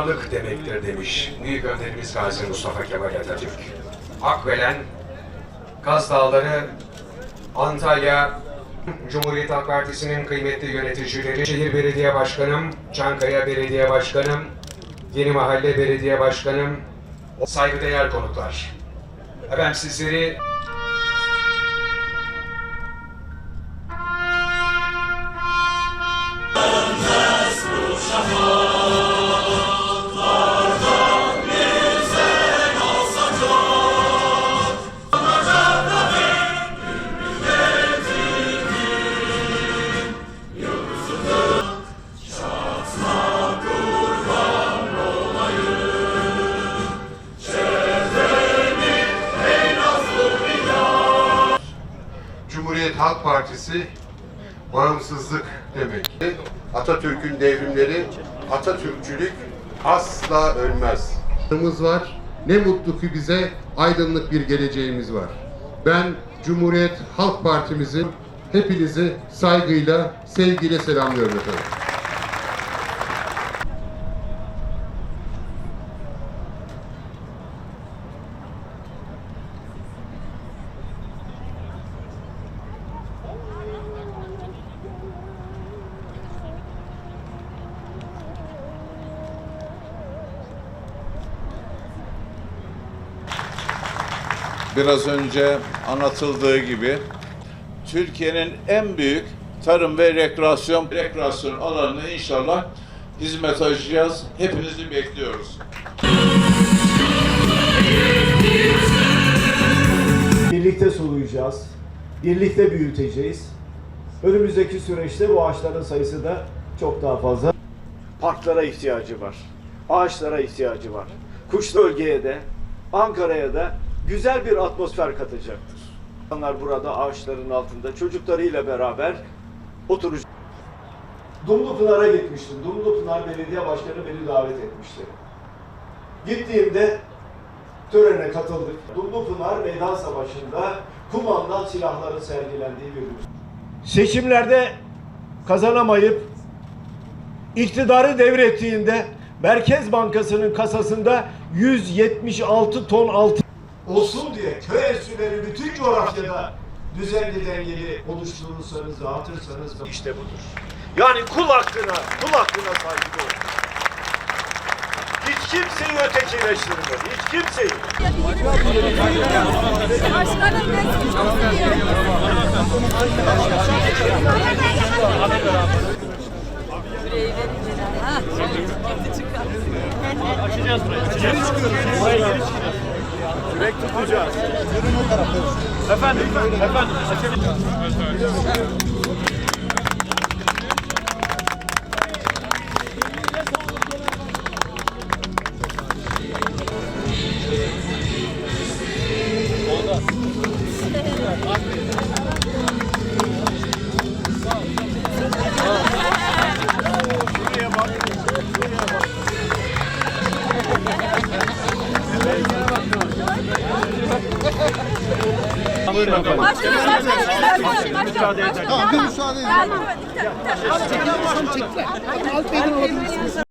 uygarlık demektir demiş Büyük Önderimiz Gazi Mustafa Kemal Atatürk. Akbelen, Kaz Dağları, Antalya, Cumhuriyet Halk Partisi'nin kıymetli yöneticileri, Şehir Belediye Başkanım, Çankaya Belediye Başkanım, Yeni Mahalle Belediye Başkanım, saygıdeğer konuklar. Efendim sizleri Halk Partisi bağımsızlık demek. Atatürk'ün devrimleri, Atatürkçülük asla ölmez. var. Ne mutlu ki bize aydınlık bir geleceğimiz var. Ben Cumhuriyet Halk Partimizin hepinizi saygıyla, sevgiyle selamlıyorum efendim. Biraz önce anlatıldığı gibi Türkiye'nin en büyük tarım ve rekreasyon rekreasyon alanını inşallah hizmet açacağız. Hepinizi bekliyoruz. Birlikte soluyacağız. Birlikte büyüteceğiz. Önümüzdeki süreçte bu ağaçların sayısı da çok daha fazla. Parklara ihtiyacı var. Ağaçlara ihtiyacı var. Kuş bölgeye de, Ankara'ya da güzel bir atmosfer katacaktır. İnsanlar burada ağaçların altında çocuklarıyla beraber oturacak. Dumlupınar'a gitmiştim. Dumlupınar Belediye Başkanı beni davet etmişti. Gittiğimde törene katıldık. Dumlupınar Meydan Savaşı'nda kumandan silahların sergilendiği bir yer. Seçimlerde kazanamayıp iktidarı devrettiğinde Merkez Bankası'nın kasasında 176 ton altın olsun diye köy enstitüleri bütün coğrafyada düzenli dengeli oluşturursanız, dağıtırsanız işte budur. Yani kul hakkına, kul hakkına saygı olun. Hiç kimseyi ötekileştirmedi. Hiç kimseyi. Başkanım ben sizi çok seviyorum. Yüreği verince Buyurun efendim. Başkanım, başkanım, başkanım, başkanım, başkanım. Tamam, müsaade edin. Alt beyden alabilirsiniz.